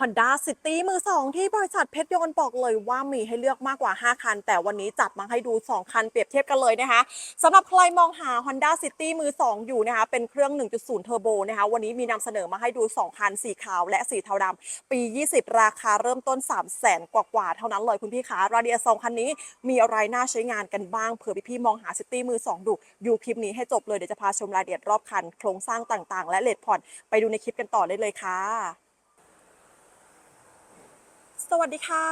Honda City มือ2ที่บริษัทเพชรยนต์บอกเลยว่ามีให้เลือกมากกว่า 5 คัน แต่วันนี้จัดมาให้ดู 2 คันเปรียบเทียบกันเลยนะคะสำหรับใครมองหา Honda City มือ2อยู่นะคะเป็นเครื่อง 1.0 เทอร์โบนะคะวันนี้มีนำเสนอมาให้ดู 2 คัน สีขาวและสีเทาดำปี 20 ราคาเริ่มต้น 3 0 0แสนกว่าๆเท่านั้นเลยคุณพี่คะรายเอียด2คันนี้มีอะไรน่าใช้งานกันบ้างเผื่อพี่ๆมองหา City มือ2ดูดูคลิปนี้ให้จบเลยเดี๋ยวจะพาชมรายละเอียดรอบคัน โครงสร้างต่างๆ และเลทผ่อนไปดูในคลิปกันต่อได้เลยค่ะ สวัสดีค่ะ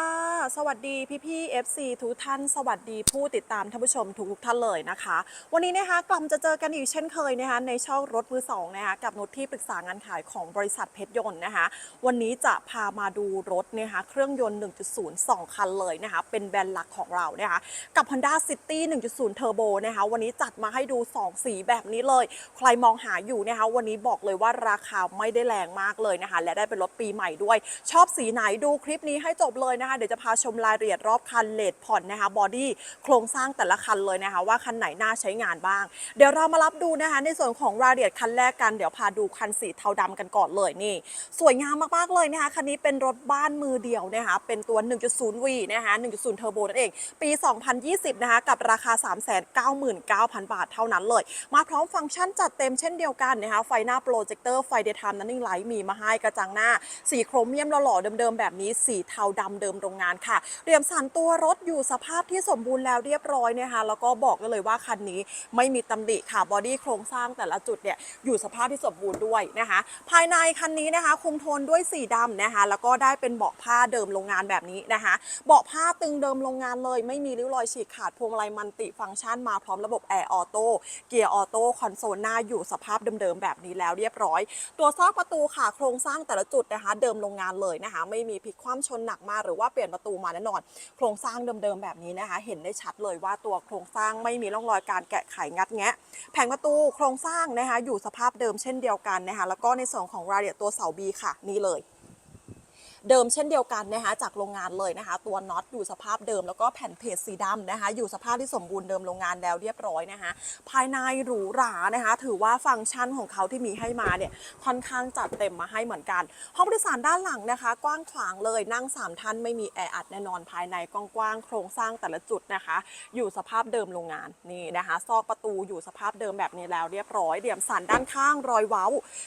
สวัสดีพี่พี่ FC ทุกท่าน สวัสดีผู้ติดตามท่านผู้ชมทุกๆท่านเลยนะคะ วันนี้นะคะกลับจะเจอกันอีกเช่นเคยนะคะในช่องรถมือสองนะคะกับนุชที่ปรึกษางานขายของบริษัทเพชรยนต์นะคะ วันนี้จะพามาดูรถนะคะเครื่องยนต์ 1.0 2 คันเลยนะคะ เป็นแบรนด์หลักของเรานะคะกับ Honda City 1.0 Turbo นะคะวันนี้จัดมาให้ดู 2 สีแบบนี้เลย ใครมองหาอยู่นะคะวันนี้บอกเลยว่าราคาไม่ได้แรงมากเลยนะคะและได้เป็นรถปีใหม่ด้วย ชอบสีไหนดูคลิปนี้ให้จบเลยนะคะ เดี๋ยวจะพาชมรายละเอียดรอบคันเลดผ่อนนะคะบอดี้โครงสร้างแต่ละคันเลยนะคะ ว่าคันไหนน่าใช้งานบ้าง เดี๋ยวเรามารับดูนะคะ ในส่วนของรายละเอียดคันแรกกัน เดี๋ยวพาดูคันสีเทาดำกันก่อนเลยนี่ สวยงามมากๆเลยนะคะ คันนี้เป็นรถบ้านมือเดียวนะคะ เป็นตัว 1.0V นะคะ 1.0 Turbo นั่นเอง ปี 2020 นะคะ กับราคา 399,000 บาทเท่านั้นเลย มาพร้อมฟังก์ชันจัดเต็มเช่นเดียวกันนะคะ ไฟหน้าโปรเจคเตอร์ ไฟเดย์ไทม์นันนิ่งไลท์มีมาให้กระจังหน้า สีโครเมียมหล่อๆเดิมๆแบบนี้สีเทาดำเดิมโรงงานค่ะเรียมสันตัวรถอยู่สภาพที่สมบูรณ์แล้วเรียบร้อยนะคะแล้วก็บอกเลยว่าคันนี้ไม่มีตำหนิค่ะบอดี้โครงสร้างแต่ละจุดเนี่ยอยู่สภาพที่สมบูรณ์ด้วยนะคะ ภายในคันนี้นะคะ คุมโทนด้วยสีดำนะคะ แล้วก็ได้เป็นเบาะผ้าเดิมโรงงานแบบนี้นะคะ เบาะผ้าตึงเดิมโรงงานเลย ไม่มีริ้วรอยฉีกขาดพวงมาลัยมันติฟังก์ชันมาพร้อมระบบแอร์ออโต้เกียร์ออโต้คอนโซลหน้าอยู่สภาพเดิมๆแบบนี้แล้วเรียบร้อย ตัวซอกประตูค่ะโครงสร้างแต่ละจุดนะคะ เดิมโรงงานเลยนะคะ ไม่มีพลิกคว่ำชนหนักมาหรือว่าเปลี่ยนประตูมาแน่นอน โครงสร้างเดิมๆแบบนี้นะคะ เห็นได้ชัดเลยว่าตัวโครงสร้างไม่มีร่องรอยการแกะไขงัดแงะ แผงประตูโครงสร้างนะคะอยู่สภาพเดิมเช่นเดียวกันนะคะแล้วก็ในส่วนของรายละเอียดตัวเสาบีค่ะนี่เลย เดิมเช่นเดียวกันนะคะจากโรงงานเลยนะคะ ตัวน็อตอยู่สภาพเดิมแล้วก็แผ่นเพจสีดำนะคะ อยู่สภาพที่สมบูรณ์เดิมโรงงานแล้วเรียบร้อยนะคะ ภายในหรูหรานะคะ ถือว่าฟังก์ชันของเขาที่มีให้มาเนี่ยค่อนข้างจัดเต็มมาให้เหมือนกัน ห้องผู้โดยสารด้านหลังนะคะ กว้างขวางเลยนั่ง 3 ท่านไม่มีแออัดแน่นอนภายในกว้างๆโครงสร้างแต่ละจุดนะคะ อยู่สภาพเดิมโรงงานนี่นะคะซอกประตูอยู่สภาพเดิมแบบนี้แล้วเรียบร้อยเดี่ยมสันด้านข้างรอยเว้า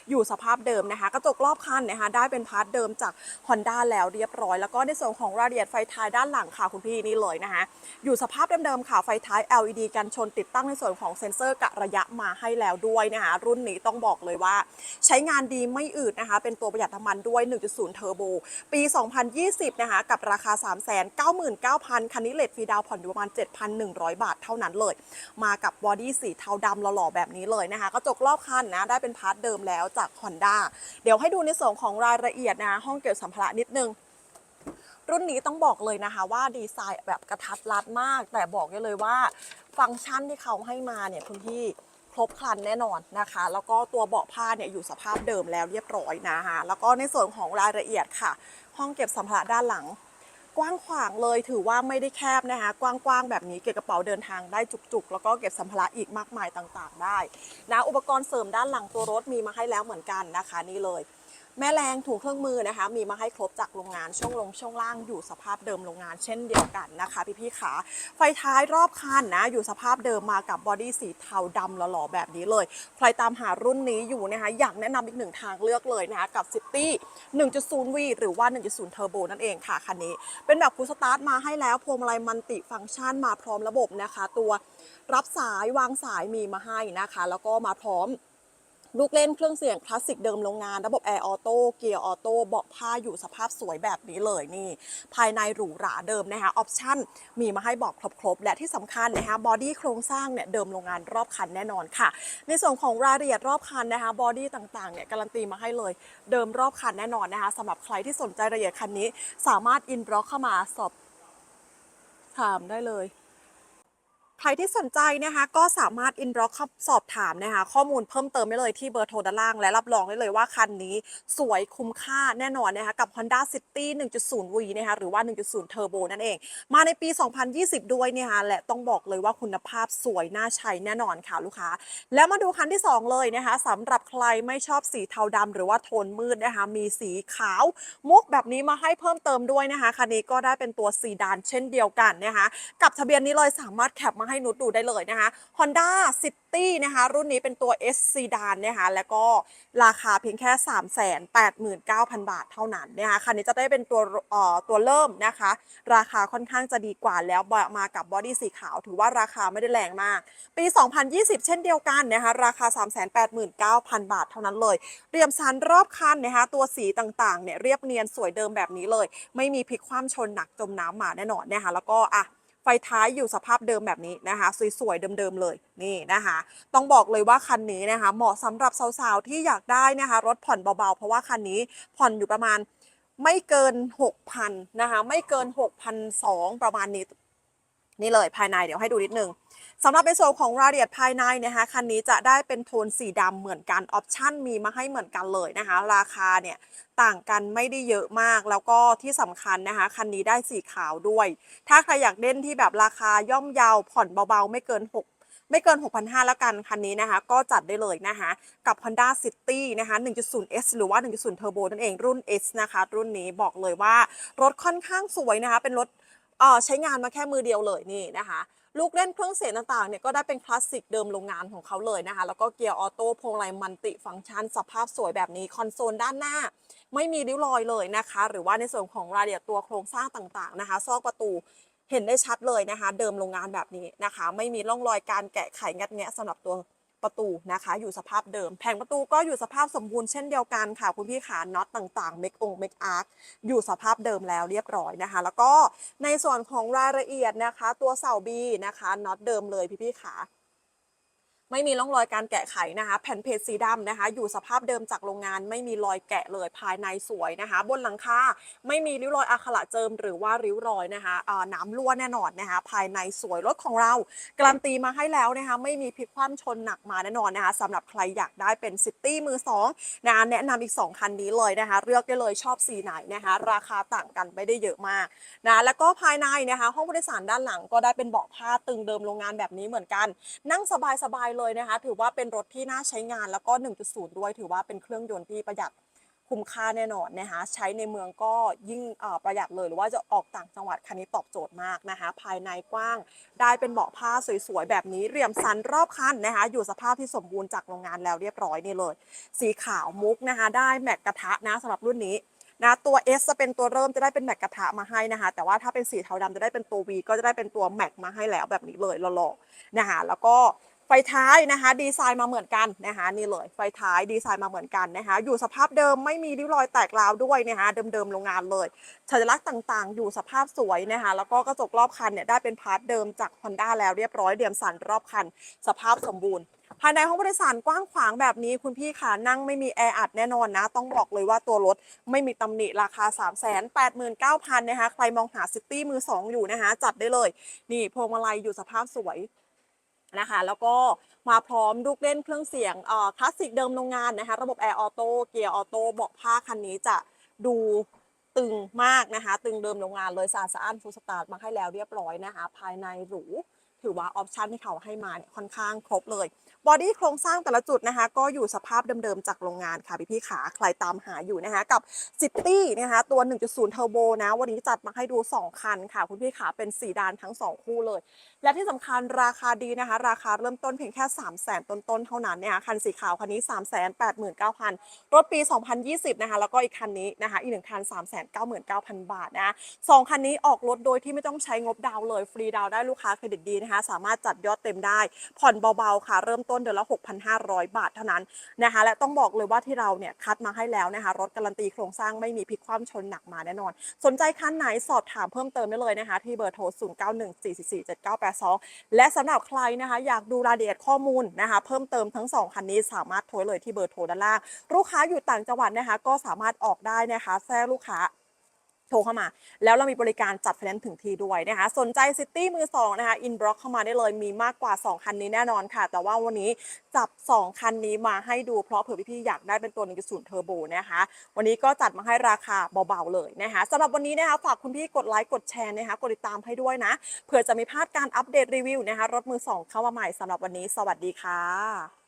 อยู่สภาพเดิมนะคะ กระจกรอบคันนะคะ ได้เป็นพาร์ทเดิมจาก Honda ด้านแล้วเรียบร้อย แล้วก็ในส่วนของรายละเอียดไฟท้ายด้านหลังค่ะคุณพี่นี่เลยนะคะอยู่สภาพเดิมๆค่ะไฟท้าย LED กันชนติดตั้งในส่วนของเซ็นเซอร์กะระยะมาให้แล้วด้วยนะคะรุ่นนี้ต้องบอกเลยว่า ใช้งานดีไม่อืดนะคะ เป็นตัวประหยัดน้ำมันด้วย 1.0 เทอร์โบ ปี 2020 นะคะ กับราคา 399,000 คันนี้เลทฟรีดาวผ่อนอยู่ประมาณ 7,100 บาทเท่านั้นเลย มากับบอดี้สีเทาดำหล่อๆแบบนี้เลยนะคะกระจกรอบคันนะได้เป็นพาร์ทเดิมแล้วจาก Honda เดี๋ยวให้ดูในส่วนของรายละเอียดนะห้องเก็บสัมภาระนิดนึง รุ่นนี้ต้องบอกเลยนะคะว่าดีไซน์แบบกระทัดรัดมาก แต่บอกได้เลยว่าฟังก์ชันที่เขาให้มาเนี่ยคุณพี่ครบครันแน่นอนนะคะ แล้วก็ตัวเบาะผ้าเนี่ยอยู่สภาพเดิมแล้วเรียบร้อยนะคะแล้วก็ในส่วนของรายละเอียดค่ะ ห้องเก็บสัมภาระด้านหลัง กว้างขวางเลยถือว่าไม่ได้แคบนะคะกว้างๆแบบนี้เก็บกระเป๋าเดินทางได้จุกๆ แล้วก็เก็บสัมภาระอีกมากมายต่างๆ ได้นะอุปกรณ์เสริมด้านหลังตัวรถมีมาให้แล้วเหมือนกันนะคะนี่เลย แม่แรงถุงเครื่องมือนะคะ มีมาให้ครบจากโรงงานช่วงลงช่วงล่างอยู่สภาพเดิมโรงงานเช่นเดียวกันนะคะพี่ๆขาไฟท้ายรอบคันนะ อยู่สภาพเดิมมากับบอดี้สีเทาดำหล่อๆแบบนี้เลย ใครตามหารุ่นนี้อยู่นะคะอยากแนะนำอีกหนึ่งทางเลือกเลยนะคะกับ City 1.0V หรือว่า 1.0 Turbo นั่นเองค่ะคันนี้ เป็นแบบฟูสตาร์ทมาให้แล้วพวงมาลัยมันติฟังก์ชันมาพร้อมระบบนะคะ ตัวรับสายวางสายมีมาให้นะคะ แล้วก็มาพร้อม ลูกเล่นเครื่องเสียงคลาสสิกเดิมโรงงาน ระบบแอร์ออโต้เกียร์ออโต้เบาะผ้าอยู่สภาพสวยแบบนี้เลยนี่ ภายในหรูหราเดิมนะคะออปชั่นมีมาให้บอกครบๆ และที่สำคัญนะคะบอดี้โครงสร้างเนี่ยเดิมโรงงานรอบคันแน่นอนค่ะ ในส่วนของรายละเอียดรอบคันนะคะบอดี้ต่างๆเนี่ยการันตีมาให้เลย เดิมรอบคันแน่นอนนะคะสำหรับใครที่สนใจรายละเอียดคันนี้ สามารถอินบล็อกเข้ามาสอบถามได้เลย ใครที่สนใจนะคะก็สามารถอินบ็อกซ์สอบถามนะคะข้อมูลเพิ่มเติมได้เลยที่เบอร์โทรด้านล่าง และรับรองได้เลยว่าคันนี้สวยคุ้มค่าแน่นอนนะคะกับ Honda City 1.0 V นะคะหรือว่า 1.0 Turbo นั่นเอง มาในปี 2020 ด้วยเนี่ยค่ะและต้องบอกเลยว่าคุณภาพสวยน่าใช้แน่นอนค่ะลูกค้า แล้วมาดูคันที่ 2 เลยนะคะสำหรับใครไม่ชอบสีเทาดำหรือว่าโทนมืดนะคะมีสีขาวมุกแบบนี้มาให้เพิ่มเติมด้วยนะคะคันนี้ก็ได้เป็นตัวซีดานเช่นเดียวกันนะคะกับทะเบียนนี้เลยสามารถแคปมาให้นุชดูได้เลยนะคะ Honda City นะคะรุ่นนี้เป็นตัว S ซีดานนะคะแล้วก็ราคาเพียงแค่ 389,000 บาทเท่านั้นนะคะคันนี้จะได้เป็นตัวเอ่อตัวเริ่มนะคะ ราคาค่อนข้างจะดีกว่าแล้วมากับบอดี้สีขาว ถือว่าราคาไม่ได้แรงมาก ปี 2020 เช่นเดียวกันนะคะราคา 389,000 บาทเท่านั้นเลยเรียมสันรอบคันนะคะตัวสีต่างๆเนี่ยเรียบเนียนสวยเดิมแบบนี้เลย ไม่มีพลิกคว่ำชนหนักจมน้ำมาแน่นอนนะคะแล้วก็อะ ฟท้ายอยู่สภาพเดิมแบบนี้นะคะ สวยๆเดิมๆเลยนี่นะคะ ต้องบอกเลยว่าคันนี้นะคะ เหมาะสำหรับสาวๆที่อยากได้นะคะ รถผ่อนเบาๆ เพราะว่าคันนี้ผ่อนอยู่ประมาณไม่เกิน 6,000นะคะไม่เกิน6,200ประมาณนี้ นี่เลยภายในเดี๋ยวให้ดูนิดนึงสำหรับในส่วนของรายละเอียดภายในนะคะคันนี้จะได้เป็นโทนสีดำเหมือนกันออปชั่นมีมาให้เหมือนกันเลยนะคะ ราคาเนี่ยต่างกันไม่ได้เยอะมากแล้วก็ที่สำคัญนะคะ คันนี้ได้สีขาวด้วย ถ้าใครอยากเล่นที่แบบราคาย่อมเยาวผ่อนเบาๆ ไม่เกิน 6ไม่เกิน 6,500 แล้วกัน คันนี้นะคะ ก็จัดได้เลยนะคะ กับ Honda City นะคะ 1.0S หรือว่า 1.0 Turbo นั่นเองรุ่น S นะคะ รุ่นนี้บอกเลยว่ารถค่อนข้างสวยนะคะ เป็นรถ ใช้งานมาแค่มือเดียวเลยนี่นะคะลูกเล่นเครื่องเสียงต่างๆเนี่ยก็ได้เป็นคลาสสิกเดิมโรงงานของเขาเลยนะคะ แล้วก็เกียร์ออโต้พวงมาลัยมันติฟังก์ชัน สภาพสวยแบบนี้คอนโซลด้านหน้า ไม่มีริ้วรอยเลยนะคะ หรือว่าในส่วนของรายละเอียดตัวโครงสร้างต่างๆนะคะ ซอกประตูเห็นได้ชัดเลยนะคะ เดิมโรงงานแบบนี้นะคะ ไม่มีร่องรอยการแกะไขงัดแงะสำหรับตัว ประตูนะคะอยู่สภาพเดิม แผงประตูก็อยู่สภาพสมบูรณ์เช่นเดียวกันค่ะ คุณพี่ขาน็อตต่างๆเมกองเมกอาร์คอยู่สภาพเดิมแล้วเรียบร้อยนะคะ แล้วก็ในส่วนของรายละเอียดนะคะ ตัวเสาบีนะคะน็อตเดิมเลยพี่พี่ขา ไม่มีร่องรอยการแกะไขนะคะ แผ่นเพจสีดำนะคะ อยู่สภาพเดิมจากโรงงานไม่มีรอยแกะเลยภายในสวยนะคะ บนหลังคาไม่มีริ้วรอยอักขระเจิมหรือว่าริ้วรอยนะคะน้ำรั่วแน่นอนนะคะ ภายในสวยรถของเราการันตีมาให้แล้วนะคะ ไม่มีพลิกคว่ำชนหนักมาแน่นอนนะคะสำหรับใครอยากได้เป็นซิตี้มือสองนะแนะนำอีก 2 คันนี้เลยนะคะ เลือกได้เลยชอบสีไหนนะคะ ราคาต่างกันไม่ได้เยอะมากนะแล้วก็ภายในนะคะ ห้องผู้โดยสารด้านหลังก็ได้เป็นเบาะผ้าตึงเดิมโรงงานแบบนี้เหมือนกัน นั่งสบายๆเลยนะคะ ถือว่าเป็นรถที่น่าใช้งานแล้วก็ 1.0 ด้วย ถือว่าเป็นเครื่องยนต์ที่ประหยัดคุ้มค่าแน่นอนนะคะ ใช้ในเมืองก็ยิ่งประหยัดเลย หรือว่าจะออกต่างจังหวัดคันนี้ตอบโจทย์มากนะคะ ภายในกว้างได้เป็นเบาะผ้าสวยๆ แบบนี้เรียมสันรอบคันนะคะ อยู่สภาพที่สมบูรณ์จากโรงงานแล้วเรียบร้อยนี่เลย สีขาวมุกนะคะ ได้แม็กกระทะนะสำหรับรุ่นนี้นะตัว S จะเป็นตัวเริ่มจะได้เป็นแม็กกระทะมาให้นะคะ แต่ว่าถ้าเป็นสีเทาดำจะได้เป็นตัว V ก็จะได้เป็นตัวแม็กมาให้แล้วแบบนี้เลยหล่อๆนะคะแล้วก็ ไฟท้ายนะคะดีไซน์มาเหมือนกันนะคะนี่เลยไฟท้ายดีไซน์มาเหมือนกันนะคะอยู่สภาพเดิมไม่มีริ้วรอยแตกร้าวด้วยนะคะเดิมๆโรงงานเลยสัญลักษณ์ต่างๆ อยู่สภาพสวยนะคะแล้วก็กระจกรอบคันเนี่ยได้เป็นพาร์ทเดิมจาก Honda แล้วเรียบร้อยเดียมสันรอบคัน สภาพสมบูรณ์ภายในห้องผู้โดยสารกว้างขวางแบบนี้คุณพี่ขานั่งไม่มีแออัดแน่นอนนะ ต้องบอกเลยว่าตัวรถไม่มีตำหนิราคา 3 8 9 0 0 0นะคะใครมองหาซิตี้มือ 2 อยู่นะคะจัดได้เลย นี่พวงมาลัยอยู่สภาพสวย นะคะ แล้วก็มาพร้อมลูกเล่นเครื่องเสียงคลาสสิกเดิมโรงงานนะคะ ระบบแอร์ออโต้เกียร์ออโต้เบาะผ้าคันนี้จะดูตึงมากนะคะ ตึงเดิมโรงงานเลยสะอาดสะอ้านฟูลสตาร์ทมาให้แล้วเรียบร้อยนะคะ ภายในหรู ถือว่าออปชันที่เขาให้มาเนี่ยค่อนข้างครบเลยบอดี้โครงสร้างแต่ละจุดนะคะ ก็อยู่สภาพเดิมๆจากโรงงานค่ะพี่พี่ขาใครตามหาอยู่นะคะ กับ City นะคะตัว 1.0 Turbo นะ วันนี้จัดมาให้ดู 2 คันค่ะ คุณพี่ขาเป็นสีดานทั้ง 2 คู่เลย และที่สำคัญราคาดีนะคะ ราคาเริ่มต้นเพียงแค่ 3 0 0 0 0 0ต้นๆ เท่านั้นเนี่ยคันสีขาวคันนี้ 3 8 9 0 0 0 รถปี 2020 นะคะ แล้วก็อีกคันนี้นะคะ อีกหนึ่งคัน 3 9 9 0 0 0 บาทนะสองคันนี้ออกรถโดยที่ไม่ต้องใช้งบดาวเลยฟรีดาวได้ลูกค้าเครดิตดีนะคะ สามารถจัดยอดเต็มได้ ผ่อนเบาๆค่ะ เริ่มต้นเดือนละ 6,500 บาทเท่านั้นนะคะ และต้องบอกเลยว่าที่เราเนี่ยคัดมาให้แล้วนะคะ รถการันตีโครงสร้างไม่มีพลิกคว่ำชนหนักมาแน่นอน สนใจคันไหนสอบถามเพิ่มเติมได้เลยนะคะ ที่เบอร์โทร 0914447982 และสำหรับใครนะคะ อยากดูรายละเอียดข้อมูลนะคะ เพิ่มเติมทั้ง 2 คันนี้สามารถโทรเลยที่เบอร์โทรด้านล่าง ลูกค้าอยู่ต่างจังหวัดนะคะ ก็สามารถออกได้นะคะแทรกลูกค้า โทรเข้ามา แล้วเรามีบริการจัดไฟแนนซ์ถึงที่ด้วยนะคะ สนใจซิตี้มือสองนะคะอินบล็อกเข้ามาได้เลยมีมากกว่า 2 คันนี้แน่นอนค่ะ แต่ว่าวันนี้จับ 2 คันนี้มาให้ดูเพราะเผื่อพี่ๆอยากได้เป็นตัว1.0เทอร์โบนะคะ วันนี้ก็จัดมาให้ราคาเบาๆเลยนะคะสำหรับวันนี้นะคะฝากคุณพี่กดไลค์กดแชร์นะคะกดติดตามให้ด้วยนะเผื่อจะไม่พลาดการอัปเดตรีวิวนะคะรถมือสองเข้ามาใหม่สำหรับวันนี้ สวัสดีค่ะ